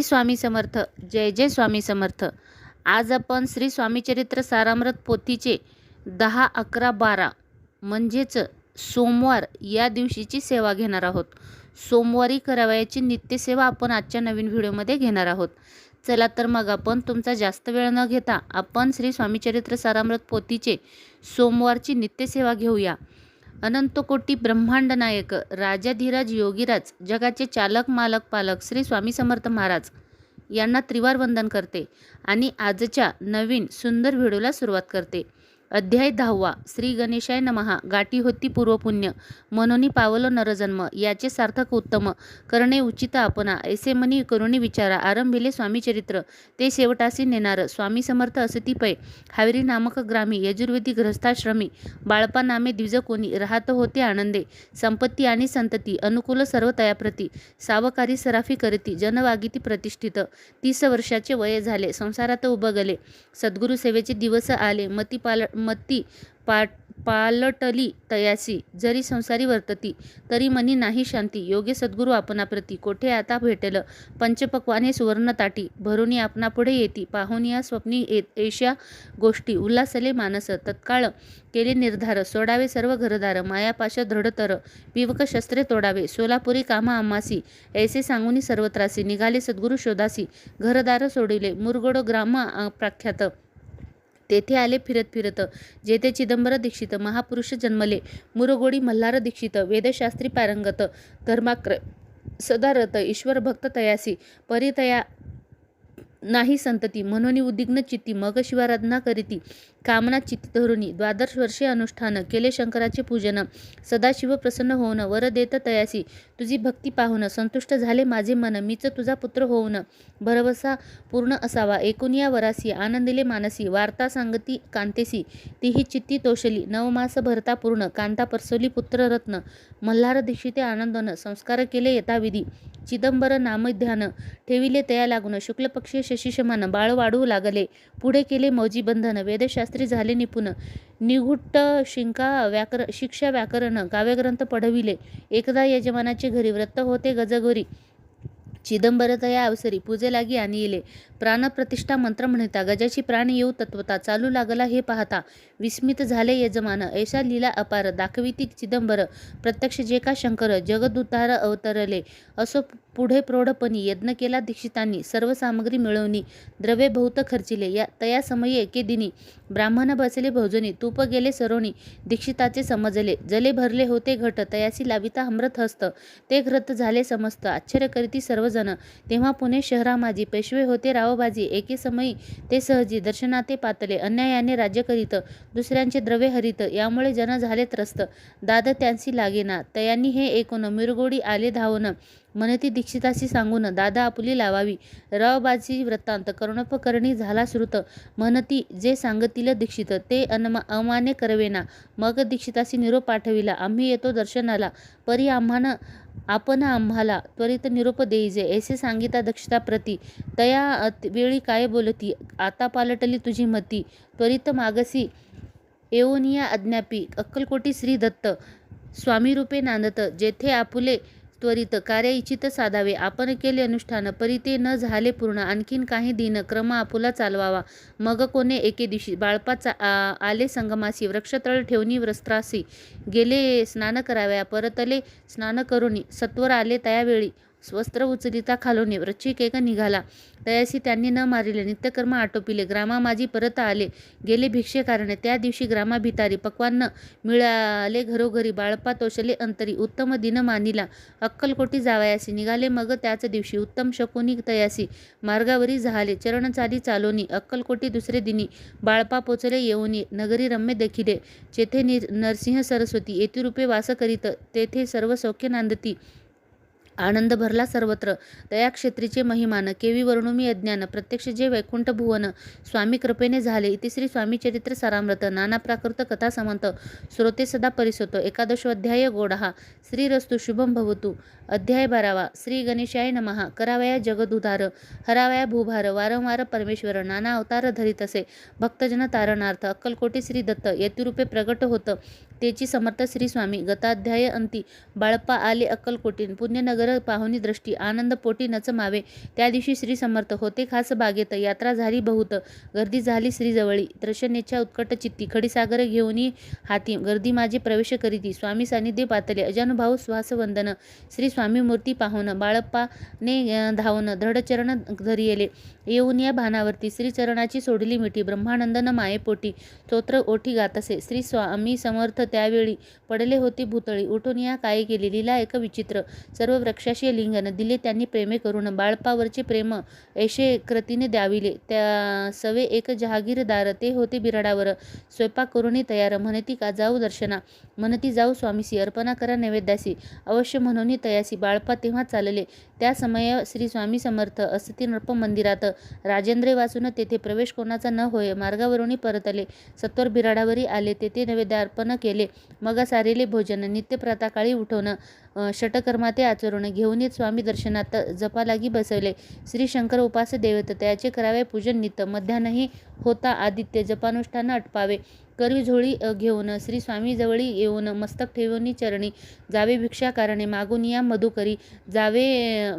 श्री स्वामी समर्थ जय जय स्वामी समर्थ. आज आपण श्री स्वामीचरित्र सारामृत पोथीचे दहा अकरा बारा म्हणजेच सोमवार या दिवशीची सेवा घेणार आहोत. सोमवारी करावयाची नित्यसेवा आपण आजच्या नवीन व्हिडिओमध्ये घेणार आहोत. चला तर मग आपण तुमचा जास्त वेळ न घेता आपण श्री स्वामीचरित्र सारामृत पोथीचे सोमवारची नित्यसेवा घेऊया. अनंतकोटी ब्रह्मांड नायक राजाधीराज योगीराज जगाचे चालक मालक पालक श्री स्वामी समर्थ महाराज यांना त्रिवार वंदन करते आणि आजच्या नवीन सुंदर व्हिडिओला सुरुवात करते. अध्याय दहावा श्री गणेशाय नमहा गाठी होती पूर्वपुण्य मनोनी पावलो नरजन्म याचे सार्थक उत्तम करणे उचित आपणा ऐसे मनी करुणी विचारा आरंभिले स्वामी चरित्र ते शेवटासी नेणार स्वामी समर्थ असती पै हावेरी नामक ग्रामी यजुर्वेदी ग्रस्थाश्रमी बाळपा नामे द्विज कोणी राहत होते आनंदे संपत्ती आणि संतती अनुकूल सर्व तयाप्रती सावकारी सराफी करती जनवागिती प्रतिष्ठित तीस वर्षाचे वय झाले संसारात उभगले सद्गुरु सेवेचे दिवस आले मतीपाल मती पाट पालटली तयासी जरी संसारी वर्तती तरी मनी नाही शांती. योगे सद्गुरू आपणाप्रती. कोठे आता भेटेल? पंचपक्वाने सुवर्णताटी भरुनी आपणापुढे येती. पाहुनिया स्वप्नी येत एशा गोष्टी. उल्हासले मानस. तत्काळ केले निर्धार. सोडावे सर्व घरदार. मायापाश दृढतर विवक शस्त्रे तोडावे. सोलापुरी कामा आम्हासी ऐसे सांगूनी सर्वत्रासी. निघाले सद्गुरू शोधासी. घरदार सोडिले. मुरगोडो ग्राम प्राख्यात प्रख्यात. तेथे आले फिरत फिरत. जेथे चिदंबर दीक्षित महापुरुष जन्मले. मुरगोडी मल्हार दीक्षित वेदशास्त्री पारंगत धर्माक्र सदारथ ईश्वर भक्त तयासी परितया नाही संतती म्हणून उद्विग्न चित्ती मग शिवाराधना करीती कामना चित्ती धरुणी द्वादश वर्षे अनुष्ठान केले शंकराचे पूजन सदाशिव प्रसन्न होऊन वर देत तयासी तुझी भक्ती पाहून संतुष्ट झाले माझे मन. मीच तुझा पुत्र होऊन भरवसा पूर्ण असावा. एकूण या वरासी आनंदिले मानसी वार्ता सांगती कांतेसी तीही चित्ती तोषली नवमास भरता पूर्ण कांता परसोली पुत्ररत्न मल्हार दीक्षिते आनंदन संस्कार केले यथाविधी. चिदंबर नामध्यान ठेविले तया लागून. शुक्लपक्षीय शशीशमान बाळ वाढू लागले. पुढे केले मौजी बंधन. वेदशास्त्री झाले निपुण. निघुट्ट शिंका व्याकर शिक्षा व्याकरण काव्यग्रंथ पढविले. एकदा यजमानाचे घरी व्रत होते गजगोरी. चिदंबरतया अवसरी पूजे लागी आणिले प्राणप्रतिष्ठा मंत्र म्हणता गजाची प्राण येऊ तत्वता चालू लागला हे पाहता विस्मित झाले यजमान. ऐशा लीला अपार दाखविती चिदंबर. प्रत्यक्ष जे का शंकर जगदुतार अवतरले. असो पुढे प्रौढपणी यज्ञ केला दीक्षितांनी. सर्व सामग्री मिळवणी द्रव्ये बहुत खर्चिले. या तया समयी एके दिनी ब्राह्मण बसले भोजनी. तूप गेले सरोनी दीक्षिताचे समजले. जले भरले होते घट तयासी लाविता अमृत हस्त ते घृत झाले समस्त. आश्चर्य करीती सर्व सर्वजण. तेव्हा पुणे शहरामाजी पेशवे होते रावबाजी एके समयी ते सहजी दर्शनाते पातले अन्यायाने राज्य करीत दुसऱ्यांचे द्रव्य हरित यामुळे जन झाले त्रस्त. दाद त्यांसी लागेना. तयांनी हे ऐकून मिरगोडी आले धावून म्हणती दीक्षिताशी सांगून दादा आपुली लावावी. रावबाजी वृत्तांत करुणोपकरणी झाला श्रुत. म्हणती जे सांगतील दीक्षित ते अनमा अमाने करवेना. मग दीक्षिताशी निरोप पाठविला. आम्ही येतो दर्शनाला. परी आम्हानं आपण आम्हाला त्वरित निरोप देईजे ऐसे सांगिता दक्षता प्रती. तया वेळी काय बोलती? आता पालटली तुझी मती. त्वरित मागसी. एओनिया अज्ञापी. अक्कलकोटी श्री दत्त. स्वामी रूपे नांदत. जेथे आपुले त्वरित कार्य इच्छित साधावे. आपण केले अनुष्ठान परी ते न झाले पूर्ण. आणखीन काही दिन क्रम आपुला चालवावा. मग कोणे एके दिवशी बाळपाचा आले संगमासी वृक्षतळ ठेवणी वस्त्रासी. गेले स्नान कराव्या. परतले स्नान करुनी. सत्वर आले त्यावेळी वस्त्र उचलिता खालोने वृश्चिक एक निघाला. तयासी त्यांनी न मारिले नित्यकर्म आटोपिले. ग्रामा माझी परत आले. गेले भिक्षे कारणे त्या दिवशी ग्रामा भितारी पक्वान्न मिळाले घरोघरी. बाळपा तोषले अंतरी. उत्तम दिन मानिला. अक्कलकोटी जावयासी. निघाले मग त्याच दिवशी. उत्तम शकुनी तयासी. मार्गावरी झाले. चरणचाली चालोनी. अक्कलकोटी दुसरे दिनी. बाळपा पोचले येऊनी. नगरी रम्य देखिले. जेथे निर नरसिंह सरस्वती. येतिरूपे वास करीत. तेथे सर्व सौख्य नांदती. आनंद भरला सर्वत्र. दयाक्षेत्रीचे महिमान केवी वर्णुमी अज्ञान प्रत्यक्ष जे वैकुंठ भुवन स्वामी कृपेने झाले इतिश्री स्वामी चरित्र सारामृत नाना प्राकृत कथा समंत श्रोते सदा परिसोत एकादशोध्याय गोडहा श्रीरस्तु शुभम भवतु. अध्याय बारावा श्री गणेशाय नमहा करावया जगदुधार हरावया भूभार वारंवार परमेश्वर नाना अवतार धरीत असे भक्तजन तारणार्थ अक्कलकोटी श्री दत्त यतिरूपे प्रगट होतं तेची समर्थ श्री स्वामी. गताध्याय अंती. बाळप्पा आले अक्कलकोटीन पुण्यनगर पाहुणी दृष्टी. आनंद पोटी नचमावे त्या दिवशी श्री समर्थ. होते खास बागेत. यात्रा झाली बहुत. गर्दी झाली श्रीजवळी दर्शनेच्या उत्कट चित्ती. खडीसागर घेऊनी हाती. गर्दी माझे प्रवेश करीती. स्वामी सानिध्य पातले अजानुभाव श्वासवंदन. श्री स्वामी मूर्ती पाहून. बाळप्पाने धावणं धावून. धडचरण धरियेले. येऊन या भानावरती. श्रीचरणाची सोडली मिठी. ब्रह्मानंदन मायेपोटी स्तोत्र ओठी गातसे. श्री स्वामी समर्थ त्यावेळी पडले होते भूतळी. उठून या काय केली लीला एक विचित्र सर्व वृक्षाशी लिंगन दिले त्यांनी प्रेमे करून बाळपावरचे प्रेम ऐशे कृतीने द्याविले. त्या सवे एक जहागीरदार ते होते बिराडावर. स्वयंपाक करूनही तयार म्हणती का जाऊ दर्शना म्हणती जाऊ स्वामीसी अर्पणा करा नैवेद्यासी अवश्य म्हणून तयासी. बाळपा तेव्हा चालले. त्या समय श्री स्वामी समर्थ असती नृप मंदिरात. राजेंद्रे वाचून तेथे प्रवेश कोणाचा न होय मार्गावरून परतले. सत्वर बिराडावरी आले तेथे नैवेद्य अर्पण केले. मग सारेले भोजन नित्य काळी उठवणं अ, षटकर्माते आचरून घेऊन येत स्वामी दर्शनात जपालागी बसवले. श्री शंकर उपास देवत त्याचे करावे पूजन नित्य मध्यान्ही होता आदित्य जपानुष्ठान अटपावे. करवी झोळी घेऊन श्री स्वामीजवळी येऊन मस्तक ठेवून चरणी. जावे भिक्षा कारणे मागून या मधुकरी. जावे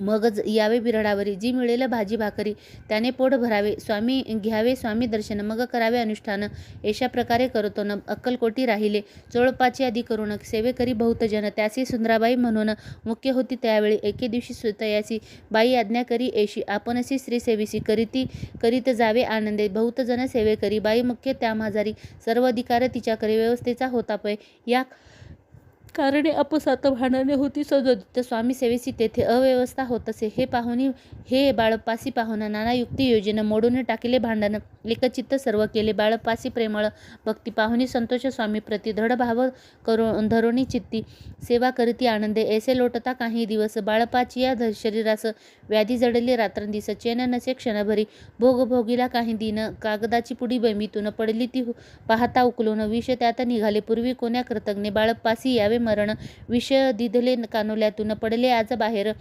मगच यावे बिरडावरी. जी मिळेल भाजी भाकरी त्याने पोट भरावे. स्वामी घ्यावे स्वामी दर्शन मग करावे अनुष्ठान. अशा प्रकारे करतो न अक्कलकोटी राहिले. चोळपाची आधी करून सेवेकरी बहुतजन. त्यासी सुंदराबाई म्हणून मुख्य होती त्यावेळी. एके दिवशी सुतयासी बाई आज्ञा करी एशी आपणसी श्री सेविसी. करीती करीत जावे आनंदे. बहुतजन सेवेकरी बाई मुख्य त्या माझारी सर्व अधिकार तिच्याकडे व्यवस्थेचा होता पै. या कारणे अपसात भांडणे होती. सदोदित स्वामी सेवेसी तेथे अव्यवस्था होत असे. हे पाहुणी हे बाळपासी पाहुणा नाना युक्ती योजना मोडून टाकिले भांडण. एकचित्त सर्व केले. बाळपासी प्रेमळ भक्ती पाहुणी संतोष स्वामी प्रति भाव करो धरोणी चित्ती. सेवा करती आनंदे. ऐसे लोटता काही दिवस. बाळपाची या ध- शरीरास व्याधी जडली रात्रंदिस चेन नसे क्षणभरी. भोग भोगीला काही दिन. कागदाची पुडी बैमीतून पडली ती पाहता उकलून. विष त्यात निघाले. पूर्वी कोण्या कृतज्ञ बाळपासी यावे मरण विषय दिधले कानोल्यातून पडले. आज बाहेर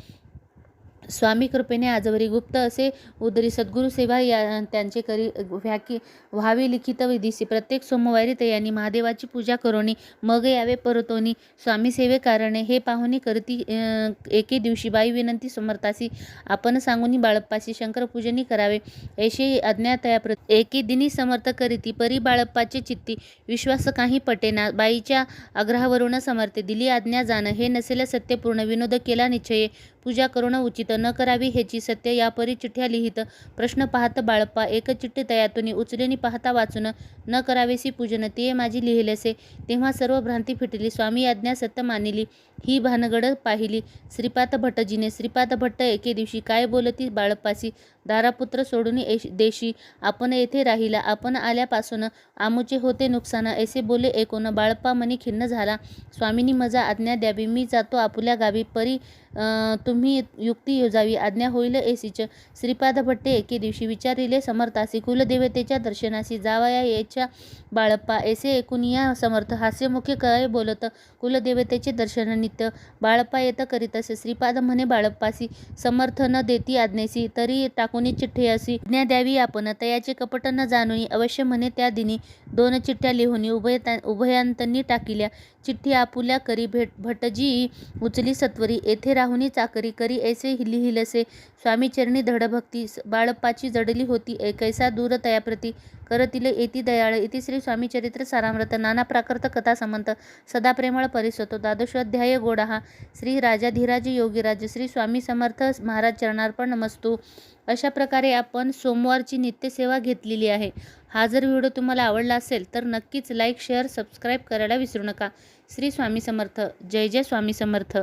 स्वामी कृपेने आजवरी गुप्त असे उदरी सद्गुरु सेवा या त्यांचे करी व्याकी व्हावी लिखित विधीसी प्रत्येक सोमवारी तयानी महादेवाची पूजा करोनी मग यावे परतोनी. स्वामी सेवे कारणे हे पाहुणी करती एके दिवशी बाई विनंती समर्थासी आपण सांगूनी बाळप्पाशी शंकरपूजनी करावे. ऐशी आज्ञा तया प्र एके दिनी समर्थ करीती परी बाळप्पाचे चित्ती विश्वास काही पटेना. बाईच्या आग्रहावरून समर्थे दिली आज्ञा जाणं. हे नसेल सत्यपूर्ण विनोद केला निश्चये. पूजा करून उचित न करावी ह्याची सत्य यापरी चिठ्ठ्या लिहित प्रश्न पाहत बाळप्पा एक चिठ्ठी तयातून उचलेनी पाहता वाचून न करावेसी पूजन ते माझी लिहिलेसे. तेव्हा सर्व भ्रांती फिटली. स्वामी आज्ञा सत्य मानिली. ही भानगड पाहिली. श्रीपाद भट्टजीने श्रीपाद भट्ट एके दिवशी काय बोलती बाळप्पासी? दारापुत्र सोडून एश- देशी आपण येथे राहिला आपण आल्यापासून आमुचे होते नुकसान ऐसे बोले ऐकून बाळप्पा मनी खिन्न झाला. स्वामींनी मजा आज्ञा द्यावी मी जातो आपुल्या गावी परी तुम्ही युक्ती योजावी आज्ञा होईल एसीच श्रीपाद भट्टे एके दिवशी विचारिले समर्थासी कुलदेवतेच्या दर्शनासी जावाया याच्या बाळप्पा ऐसे ऐकून या समर्थ हास्यमुखे काय बोलत कुलदेवतेचे दर्शन नित्य बाळप्पा येत करीत असे श्रीपाद म्हणे बाळप्पासी समर्थ न देती आज्ञेसी तरी टाकुनी चिठ्ठी असी आज्ञा द्यावी आपण. तयाचे कपट न जाणुनी अवश्य म्हणे त्या दिनी दोन चिठ्ठ्या लिहून उभय उभयांतनी टाकिल्या. चिठ्ठी आपुल्या करी भेट भटजी उचली सत्वरी. येथे राहुनी चाकरी करी ऐसे लिहिलसे स्वामी चरणी धडभक्ती बाळप्पाची जडली होती कैसा दूर तयाप्रती करतिले येती दयाळ इति श्री स्वामी चरित्र सारामृत नाना प्राकृत कथा समंत सदा प्रेमळ परिसतो द्वादशोध्याय गोडाहा श्री राजाधिराज योगीराज श्री स्वामी समर्थ महाराज चरणार्पण नमस्तू. अशा प्रकारे आपण सोमवारची नित्यसेवा घेतलेली आहे. हा जर व्हिडिओ तुम्हाला आवडला असेल तर नक्कीच लाईक शेअर सबस्क्राईब करायला विसरू नका. श्री स्वामी समर्थ. जय जय स्वामी समर्थ.